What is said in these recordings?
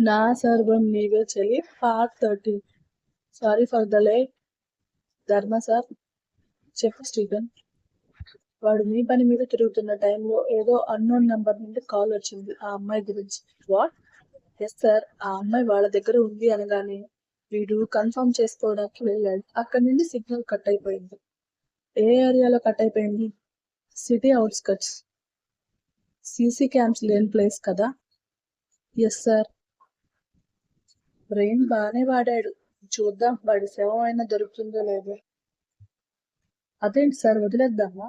నా సర్వం నీవే చెల్లి. Part thirty sorry for the late Dharma sir చెప్పు స్టీఫెన్ వాడు మీ పని మీద తిరుగుతున్న టైంలో ఏదో అన్నోన్ నెంబర్ నుండి కాల్ వచ్చింది ఆ అమ్మాయి గురించి. వాట్ ఎస్ సార్ ఆ అమ్మాయి వాళ్ళ దగ్గర ఉంది అనగానే వీడు కన్ఫర్మ్ చేసుకోవడానికి వెళ్ళాడు. అక్కడి నుండి సిగ్నల్ కట్ అయిపోయింది. ఏ ఏరియాలో కట్ అయిపోయింది? సిటీ అవుట్స్కట్స్ సీసీ క్యామ్స్ లేని ప్లేస్ కదా? ఎస్ సార్ బ్రెయిన్ బాగానే వాడాడు. చూద్దాం వాడి శవం అయినా దొరుకుతుందో లేదో. అదేంటి సార్ వదిలేద్దామా?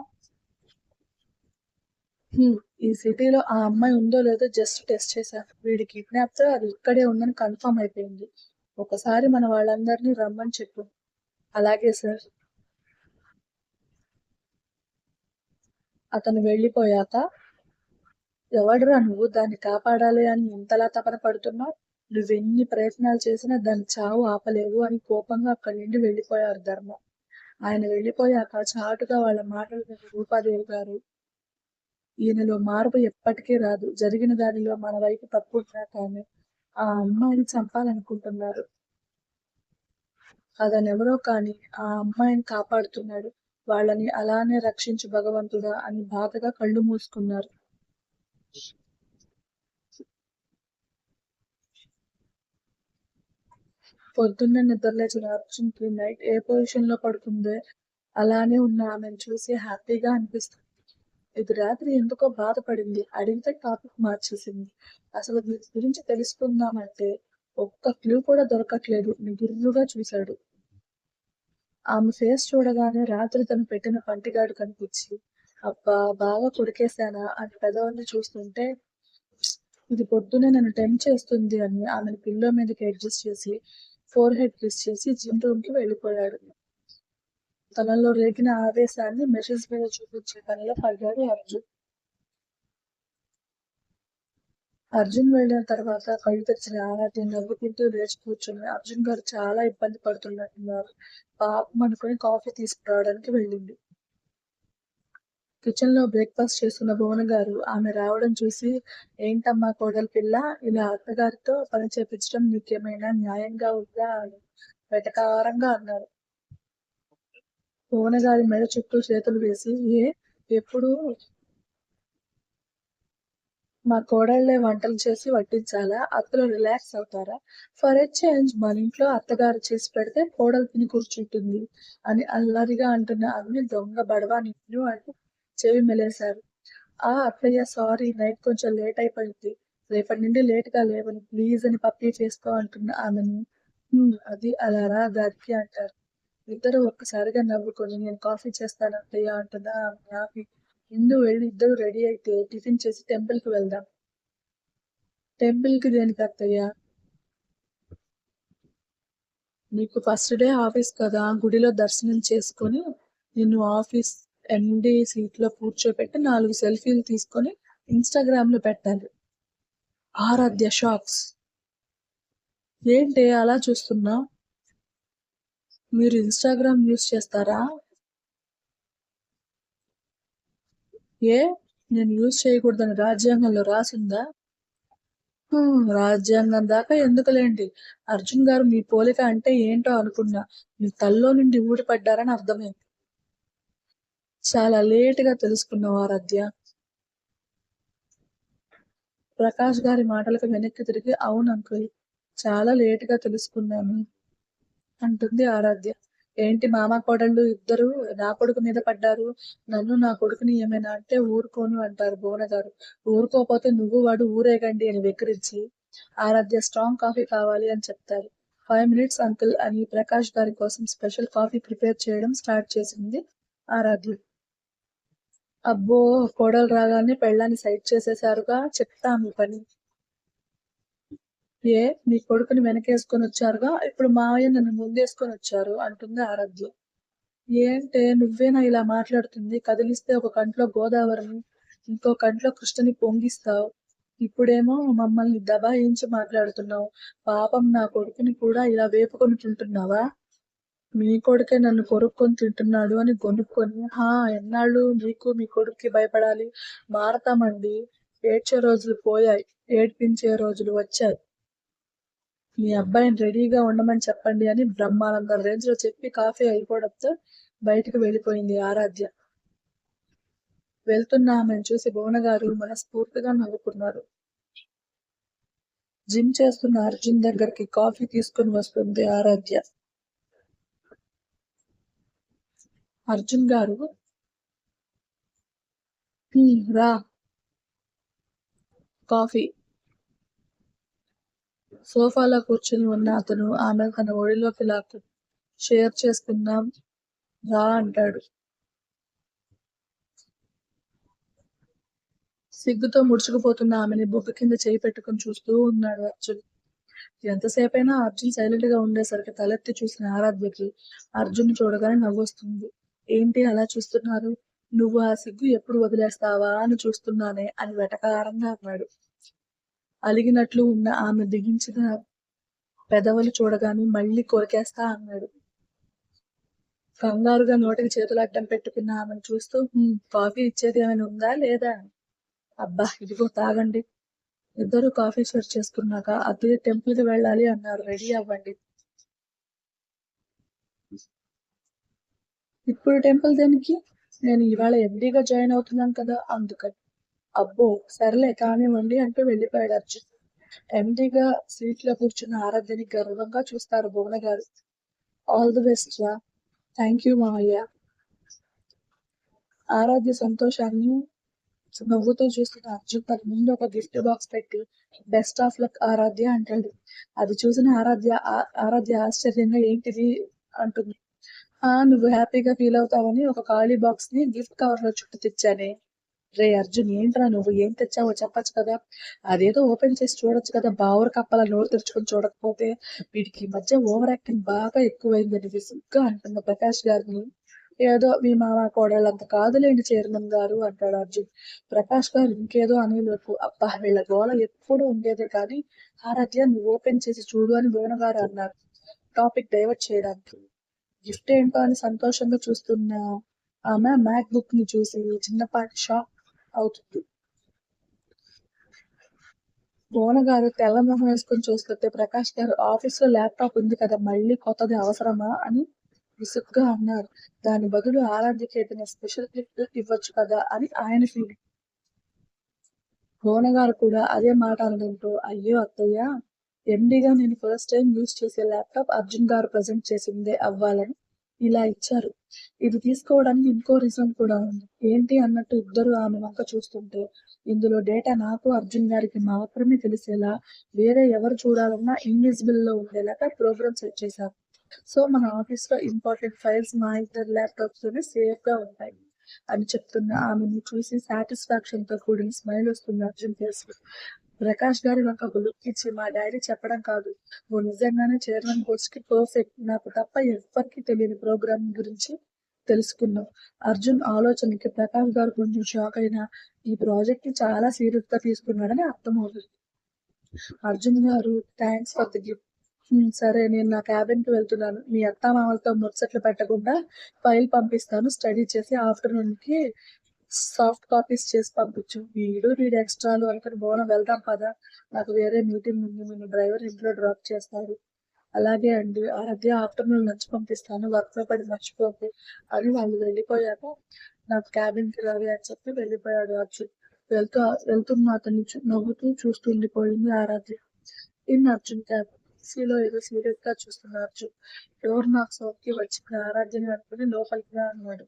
హ్మ్, ఈ సిటీలో ఆ అమ్మాయి ఉందో లేదో జస్ట్ టెస్ట్ చేశాను వీడి కిడ్నాప్తో అది ఇక్కడే ఉందని కన్ఫర్మ్ అయిపోయింది. ఒకసారి మన వాళ్ళందరినీ రమ్మని చెప్పు. అలాగే సార్. అతను వెళ్ళిపోయాక ఎవడురా నువ్వు దాన్ని కాపాడాలి అని ఎంతలా తపన పడుతున్నావు? నువ్వెన్ని ప్రయత్నాలు చేసినా దాని చావు ఆపలేవు అని కోపంగా అక్కడి నుండి వెళ్ళిపోయారు ధర్మ. ఆయన వెళ్ళిపోయాక చాటుగా వాళ్ళ మాటలు విన్న రూపాదేవి గారు ఈయనలో మార్పు ఎప్పటికీ రాదు. జరిగిన దానిలో మన వైపు తప్పు ఉన్నా కానీ ఆ అమ్మాయిని చంపాలనుకుంటున్నారు. అతనెవరో కానీ ఆ అమ్మాయిని కాపాడుతున్నాడు. వాళ్ళని అలానే రక్షించు భగవంతుడా అని బాధగా కళ్ళు మూసుకున్నారు. పొద్దున్నే నిద్రలేచిన అర్జున్కి నైట్ ఏ పొజిషన్లో పడుతుంది అలానే ఉన్న ఆమెను చూసి హ్యాపీగా అనిపిస్తుంది. ఇది రాత్రి ఎందుకో బాధపడింది అడిగితే టాపిక్ మార్చేసింది. అసలు దీని గురించి తెలుసుకుందామంటే ఒక్క క్లూ కూడా దొరకట్లేదు నిగురుగా చూశాడు. ఆమె ఫేస్ చూడగానే రాత్రి తను పెట్టిన పంటిగాడు కనిపించి అబ్బా బాగా కొడికేశానా అని పెదవుని చూస్తుంటే ఇది పొద్దునే నన్ను టెంప్ చేస్తుంది అని ఆమెను పిల్లో మీదకి అడ్జస్ట్ చేసి ఫోర్ హెడ్ కిస్ చేసి జిమ్ రూమ్కి వెళ్ళిపోయాడు. తనలో రేగిన ఆవేశాన్ని మెషిన్స్ మీద చూపించే పనిలో పడ్డాడు అర్జున్. అర్జున్ వెళ్ళిన తర్వాత కళ్ళు తెచ్చిన ఆనాటి నవ్వుకుంటూ లేచి కూర్చుని అర్జున్ గారు చాలా ఇబ్బంది పడుతున్నట్టున్నారు. పాపం అనుకుని కాఫీ తీసుకురావడానికి వెళ్ళింది. కిచెన్లో బ్రేక్ఫాస్ట్ చేస్తున్న భువన గారు ఆమె రావడం చూసి ఏంటమ్మా కోడలి పిల్ల? ఇలా అత్తగారితో పని చేపించడం నీకేమైనా న్యాయంగా ఉందా? అని వెటకారంగా అన్నారు. భువన గారి మెడ చుట్టూ చేతులు వేసి ఏ ఎప్పుడు మా కోడళ్ళే వంటలు చేసి వడ్డించాలా? అత్తలు రిలాక్స్ అవుతారా? ఫర్ ఎ చేంజ్ మన ఇంట్లో అత్తగారు చేసి పెడితే కోడలు తిని కూర్చుంటుంది అని అల్లరిగా అంటున్న అవి దొంగ బడవా నిన్ను అంటూ చెవి మెలేశారు. ఆ అత్తయ్య సారీ నైట్ కొంచెం లేట్ అయిపోయింది. రేపటి నుండి లేట్గా లేవని. ప్లీజ్ అని పప్పి చేసుకో అంటున్న ఆమెని. అది అది అలారా దానికి అంటారు. ఇద్దరు ఒక్కసారిగా నవ్వుకొని నేను కాఫీ చేస్తాను అత్తయ్య అంటుందా ఆమె ఆపి వెళ్ళి ఇద్దరు రెడీ అయితే టిఫిన్ చేసి టెంపుల్కి వెళ్దాం. టెంపుల్కి దేనికి అత్తయ్య? నీకు ఫస్ట్ డే ఆఫీస్ కదా. గుడిలో దర్శనం చేసుకొని నిన్ను ఆఫీస్ ఎండి సీట్లో కూర్చోబెట్టి నాలుగు సెల్ఫీలు తీసుకొని ఇన్స్టాగ్రామ్లో పెట్టాలి. ఆరాధ్య షాక్స్. ఏంటి అలా చూస్తున్నా మీరు ఇన్స్టాగ్రామ్ యూస్ చేస్తారా? ఏ? నేను యూజ్ చేయకూడదని రాజ్యాంగంలో రాసిందా? రాజ్యాంగం దాకా ఎందుకులేండి? అర్జున్ గారు మీ పోలిక అంటే ఏంటో అనుకున్నా. మీ తల్లో నుండి ఊడిపడ్డారని అర్థమైంది. చాలా లేటుగా తెలుసుకున్నవారు ఆరాధ్య ప్రకాష్ గారి మాటలకు వెనక్కి తిరిగి అవును అంకుల్ చాలా లేటుగా తెలుసుకున్నాను అంటుంది ఆరాధ్య. ఏంటి మామ కోడళ్ళు ఇద్దరు నా కొడుకు మీద పడ్డారు? నన్ను నా కొడుకుని ఏమైనా అంటే ఊరుకోను అంటారు భువన గారు. ఊరుకోపోతే నువ్వు వాడు ఊరేగండి అని వెక్కిరించి ఆరాధ్య స్ట్రాంగ్ కాఫీ కావాలి అని చెప్తారు. ఫైవ్ మినిట్స్ అంకుల్ అని ప్రకాష్ గారి కోసం స్పెషల్ కాఫీ ప్రిపేర్ చేయడం స్టార్ట్ చేసింది ఆరాధ్య. అబ్బో కోడలు రాగానే పెళ్ళాన్ని సైడ్ చేసేసారుగా చెప్తాను పని. ఏ నీ కొడుకుని వెనకేసుకొని వచ్చారుగా? ఇప్పుడు మావయ్య నన్ను ముందేసుకొని వచ్చారు అంటుంది ఆరాధ్య. ఏంటే నువ్వేనా ఇలా మాట్లాడుతుంది? కదిలిస్తే ఒక కంట్లో గోదావరిని ఇంకో కంట్లో కృష్ణని పొంగిస్తావు. ఇప్పుడేమో మమ్మల్ని దబాయించి మాట్లాడుతున్నావు. పాపం నా కొడుకుని కూడా ఇలా వేపుకొని తింటున్నావా మీ కొడుకే నన్ను కొరుక్కొని తింటున్నాడు అని కొనుక్కొని హా ఎన్నాళ్ళు మీకు మీ కొడుక్కి భయపడాలి? మారతామండి. ఏడ్చే రోజులు పోయాయి. ఏడ్పించే రోజులు వచ్చాయి. మీ అబ్బాయిని రెడీగా ఉండమని చెప్పండి అని బ్రహ్మానందం రేంజ్లో చెప్పి కాఫీ అయిపోవడంతో బయటకు వెళ్ళిపోయింది ఆరాధ్య. వెళ్తున్న ఆమెను చూసి భువన గారు మనస్ఫూర్తిగా నవ్వుకున్నారు. జిమ్ చేస్తున్న అర్జున్ దగ్గరికి కాఫీ తీసుకుని వస్తుంది ఆరాధ్య. అర్జున్ గారు. రా. కాఫీ. సోఫాలో కూర్చుని ఉన్న అతను ఆమె తన ఒడిలోకి లాక్కు షేర్ చేసుకుందాం రా అంటాడు. సిగ్గుతో ముడుచుకుపోతున్న ఆమెని బొగ్గ కింద చేయి పెట్టుకుని చూస్తూ ఉన్నాడు అర్జున్. ఎంతసేపైనా అర్జున్ సైలెంట్గా ఉండేసరికి తలెత్తి చూసిన ఆరాధ్యకి అర్జున్ చూడగానే నవ్వొస్తుంది. ఏంటి అలా చూస్తున్నారు? నువ్వు ఆ సిగ్గు ఎప్పుడు వదిలేస్తావా అని చూస్తున్నానే అని వెటకారంగా అన్నాడు. అలిగినట్లు ఉన్న ఆమె దిగించిన పెదవులు చూడగానే మళ్ళీ కొరికేస్తా అన్నాడు. కంగారుగా నోటికి చేతులు అడ్డం పెట్టుకున్న ఆమెను చూస్తూ కాఫీ ఇచ్చేది ఏమైనా ఉందా లేదా? అబ్బా ఇదిగో తాగండి. ఇద్దరు కాఫీ షేర్ చేసుకున్నాక అత్తయ్య టెంపుల్కి వెళ్ళాలి అన్నారు. రెడీ అవ్వండి. ఇప్పుడు టెంపుల్ దేనికి? నేను ఇవాళ ఎండీగా జాయిన్ అవుతున్నాను కదా అందుకని. అబ్బో సర్లే కానివ్వండి అంటూ వెళ్ళిపోయాడు అర్జున్. ఎండీగా సీట్లో కూర్చున్న ఆరాధ్యని గర్వంగా చూస్తారు భువన గారు. ఆల్ ది బెస్ట్ రా. థ్యాంక్ యూ మావయ్య. ఆరాధ్య సంతోషాన్ని నవ్వుతూ చూస్తున్న అర్జున్ తన ముందు ఒక గిఫ్ట్ బాక్స్ పెట్టి బెస్ట్ ఆఫ్ లక్ ఆరాధ్య అంటాడు. అది చూసిన ఆరాధ్య ఆరాధ్య ఆశ్చర్యంగా ఏంటిది అంటుంది. నువ్వు హ్యాపీగా ఫీల్ అవుతావని ఒక ఖాళీ బాక్స్ని గిఫ్ట్ కవర్లో చుట్టూ తెచ్చానే. రే అర్జున్ ఏంట్రా నువ్వు? ఏం తెచ్చావో చెప్పొచ్చు కదా. అదేదో ఓపెన్ చేసి చూడొచ్చు కదా. బావర్ కప్పల నోరు తెరుచుకొని చూడకపోతే వీడికి మధ్య ఓవర్ యాక్టింగ్ బాగా ఎక్కువైందని విసుగ్గా అంటున్న ప్రకాష్ గారిని. ఏదో మీ మామ కోడళ్ళంత కాదులేండి చైర్మన్ గారు అంటాడు అర్జున్. ప్రకాష్ గారు ఇంకేదో అనేలోపు అబ్బా వీళ్ళ గోల ఎప్పుడు ఉండేదే కానీ ఆరాధ్య నువ్వు ఓపెన్ చేసి చూడు అని వేణుగారు గారు అన్నారు. టాపిక్ డైవర్ట్ చేయడానికి. గిఫ్ట్ ఏంటో అని సంతోషంగా చూస్తున్న ఆమె మ్యాక్ బుక్ని చూసి చిన్నపాటి షాక్ అవుతుంది. భువన గారు తెల్ల మొహం వేసుకొని చూస్తుంటే ప్రకాష్ గారు ఆఫీస్లో ల్యాప్టాప్ ఉంది కదా మళ్ళీ కొత్తది అవసరమా? అని విసుగ్గా అన్నారు. దాని బదులు ఆరాధ్యకి ఏదైనా స్పెషల్ గిఫ్ట్ ఇవ్వచ్చు కదా అని ఆయన ఫీలింగ్ భువన గారు కూడా అదే మాట అనడంతో అయ్యో అత్తయ్య ఎండిగా నేను ఫస్ట్ టైం యూజ్ చేసే ల్యాప్టాప్ అర్జున్ గారు ప్రజెంట్ చేసిందే అవ్వాలని ఇలా ఇచ్చారు. ఇది తీసుకోవడానికి ఇంకో రీజన్ కూడా ఉంది. ఏంటి అన్నట్టు ఇద్దరు ఆమె వంక చూస్తుంటే ఇందులో డేటా నాకు అర్జున్ గారికి మాత్రమే తెలిసేలా వేరే ఎవరు చూడాలన్నా ఇన్విజిబుల్లో ఉండేలాగా ప్రోగ్రామ్ సెట్ చేశారు. సో మన ఆఫీస్లో ఇంపార్టెంట్ ఫైల్స్ మా ఇద్దరు ల్యాప్టాప్స్లోనే సేఫ్గా ఉంటాయి అని చెప్తున్న ఆమెను చూసి సాటిస్ఫాక్షన్తో కూడిన స్మైల్ వస్తుంది అర్జున్ ఫేస్ ప్రకాష్ గారి ఒక లుక్ ఇచ్చి మా డైరీ చెప్పడం కాదు. నువ్వు నిజంగానే చైర్మన్ పోస్ట్కి పర్ఫెక్ట్ నాకు తప్ప ఎవ్వరికి తెలియని ప్రోగ్రామ్ గురించి తెలుసుకున్నాం. అర్జున్ ఆలోచనకి ప్రకాష్ గారు కొంచెం షాక్ అయినా ఈ ప్రాజెక్ట్ని చాలా సీరియస్గా తీసుకున్నాడని అర్థమవుతుంది. అర్జున్ గారు థ్యాంక్స్ ఫర్ ది గిఫ్ట్ సరే నేను నా క్యాబిన్కి వెళ్తున్నాను. మీ అత్త మామలతో ముచ్చట్లు పెట్టకుండా ఫైల్ పంపిస్తాను. స్టడీ చేసి ఆఫ్టర్నూన్కి సాఫ్ట్ కాపీస్ చేసి పంపించు వీడు వీడు ఎక్స్ట్రాలు అక్కడ బోనం వెళ్దాం పదా. నాకు వేరే మీటింగ్ ఉంది. నేను డ్రైవర్ ఇంట్లో డ్రాప్ చేస్తారు. అలాగే అండి. ఆరాధ్య ఆఫ్టర్నూన్ లంచ్ పంపిస్తాను. వర్క్లో పడి మర్చిపోకు. అని వాళ్ళు వెళ్ళిపోయాక నాకు క్యాబిన్కి కి అని చెప్పి వెళ్ళిపోయాడు అర్జున్. వెళ్తూ వెళ్తున్న అతన్ని నవ్వుతూ చూస్తూ ఉండిపోయింది ఆరాధ్య. In Arjun cab. సీలో ఏదో సీరియస్గా చూస్తున్న అర్జున్. డోర్ నాకు సోకి వచ్చిన ఆరాధ్యని అనుకుని లోపలికి రా అన్నాడు.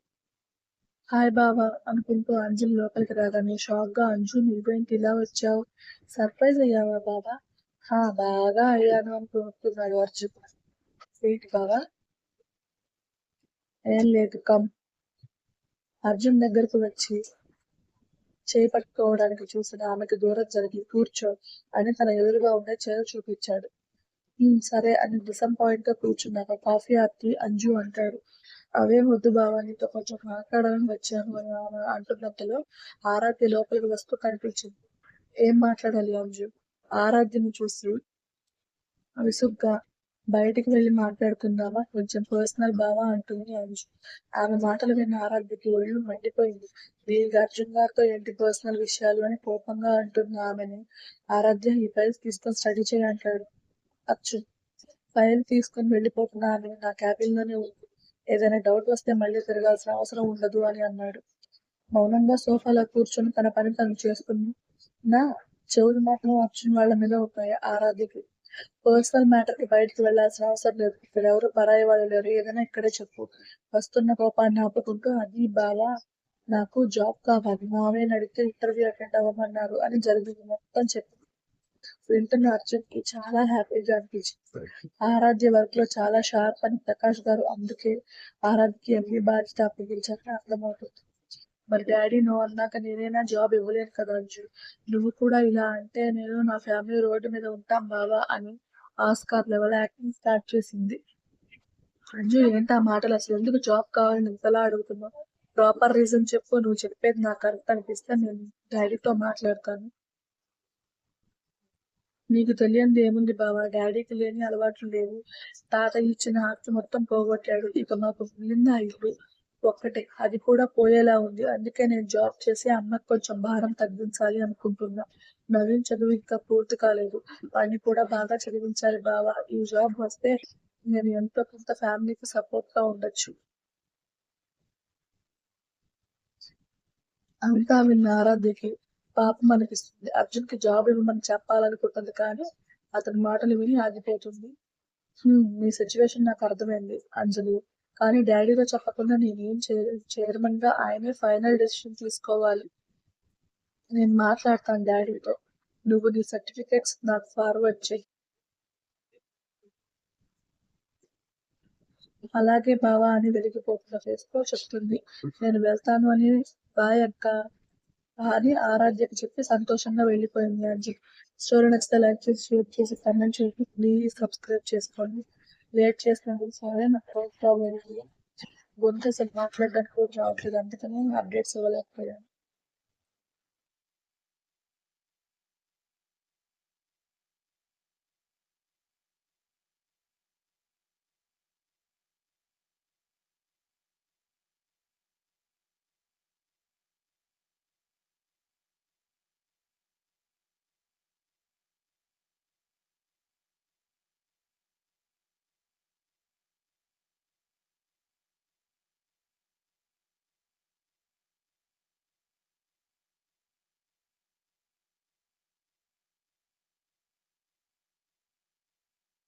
హాయ్ బాబా అనుకుంటూ అంజలి లోపలికి రాగానే షాక్గా అంజు నువ్వేంటి ఇలా వచ్చావు? సర్ప్రైజ్ అయ్యావా బాబా హా బాగా అయ్యాను అనుకుంటున్నాడు అర్జున్. ఏంటి బాబా ఏం లేదు కమ్. అర్జున్ దగ్గరకు వచ్చి చేయి పట్టుకోవడానికి చూసిన ఆమెకు దూరం జరిగి కూర్చో అని తన ఎదురుగా ఉండే చేరు చూపించాడు. సరే అని డిసప్పాయింట్గా కూర్చున్నాక కాఫీ ఆపి అంజు అంటాడు. అవే వద్దు బావా నీతో కొంచెం మాట్లాడాలని వచ్చాను అని ఆమె ఆరాధ్య లోపలికి వస్తూ కనిపించింది. ఏం మాట్లాడాలి అంజు? ఆరాధ్యని చూసి విసుగ్గా బయటికి వెళ్ళి మాట్లాడుకుందామా కొంచెం పర్సనల్ బావా అంటుంది అంజు. ఆమె మాటలు విన్న ఆరాధ్యకి ఒళ్ళు మండిపోయింది. దీనికి అర్జున్ గారితో ఏంటి పర్సనల్ విషయాలు? అని కోపంగా అంటుంది ఆమెని ఆరాధ్య ఈ ఫైల్స్ తీసుకొని స్టడీ చేయంటాడు అచ్చు. ఫైల్ తీసుకొని వెళ్ళిపోతున్నాను నా క్యాబిన్లోనే ఉంది. ఏదైనా డౌట్ వస్తే మళ్ళీ తిరగాల్సిన అవసరం ఉండదు అని అన్నాడు. మౌనంగా సోఫాలో కూర్చొని తన పని తను చేసుకుని నా చెవులు మాత్రం అర్జున్ వాళ్ళ మీద ఉన్నాయి ఆరాధ్యకి. పర్సనల్ మ్యాటర్కి బయటకు వెళ్ళాల్సిన అవసరం లేదు. ఇక్కడ ఎవరు పరాయి వాళ్ళు లేరు. ఏదైనా ఇక్కడే చెప్పు. వస్తున్న కోపాన్ని ఆపుకుంటూ అది బాగా నాకు జాబ్ కావాలి. మామే అడిగితే ఇంటర్వ్యూ అటెండ్ అవ్వమన్నారు అని జరిగింది. మొత్తం చెప్పి. వింటున్న అర్జున్కి చాలా హ్యాపీగా అనిపించింది. ఆరాధ్య వర్క్లో చాలా షార్ప్ అని ప్రకాష్ గారు అందుకే ఆరాధ్యకి ఎంబీ బాధ్యత అప్పగించారని అర్థమవుతుంది. మరి డాడీ నువ్వు అన్నాక నేనైనా జాబ్ ఇవ్వలేను కదా అర్జున్? నువ్వు కూడా ఇలా అంటే నేను నా ఫ్యామిలీ రోడ్డు మీద ఉంటాం బావా అని ఆస్కార్ లెవెల్ యాక్టింగ్ స్టార్ట్ చేసింది. అర్జున్ ఏంటి ఆ మాటలు? అసలు ఎందుకు జాబ్ కావాలని ఇంతలా అడుగుతున్నావు? ప్రాపర్ రీజన్ చెప్పు నువ్వు చెప్పేది నాకు కరెక్ట్ అనిపిస్తే నేను డాడీతో మాట్లాడతాను. నీకు తెలియంది ఏముంది బావా? డాడీకి లేని అలవాట్లు లేవు. తాత ఇచ్చిన ఆస్తి మొత్తం పోగొట్టాడు. ఇక మాకు మిగిలిందా ఆ ఇల్లు ఒక్కటే. అది కూడా పోయేలా ఉంది. అందుకే నేను జాబ్ చేసి అమ్మకి కొంచెం భారం తగ్గించాలి అనుకుంటున్నా. నవీన్ చదువు ఇంకా పూర్తి కాలేదు. వాడిని కూడా బాగా చదివించాలి బావా. ఈ జాబ్ వస్తే నేను ఎంతో కొంత ఫ్యామిలీకి సపోర్ట్గా ఉండొచ్చు. అంతా విన్న ఆరాధ్యకి పాపం అనిపిస్తుంది. అర్జున్కి జాబ్ ఇవ్వమని చెప్పాలనుకుంటుంది కానీ అతని మాటలు విని ఆగిపోతుంది. నీ సిచ్యువేషన్ నాకు అర్థమైంది అంజలి. కానీ డాడీలో చెప్పకుండా నేనేం చైర్మన్గా ఆయనే ఫైనల్ డెసిషన్ తీసుకోవాలి. నేను మాట్లాడతాను డాడీతో. నువ్వు నీ సర్టిఫికేట్స్ నాకు ఫార్వర్డ్ చేయి అలాగే బావా అని వెలిగిపోతున్న ఫేస్తో చెప్తుంది. నేను వెళ్తాను అని బాయ్ అక్క. అని ఆరాధ్యకి చెప్పి సంతోషంగా వెళ్ళిపోయింది అంజలి స్టోరీ నచ్చితే లైక్ చేసి షేర్ చేసి కమెంట్ చేసి ప్లీజ్ సబ్స్క్రైబ్ చేసుకోండి. లేట్ చేసినందుకు సరే నాకు ప్రాబ్లం గొంతు అసలు మాట్లాడడానికి రావట్లేదు. అందుకని అప్డేట్స్ ఇవ్వలేకపోయాను.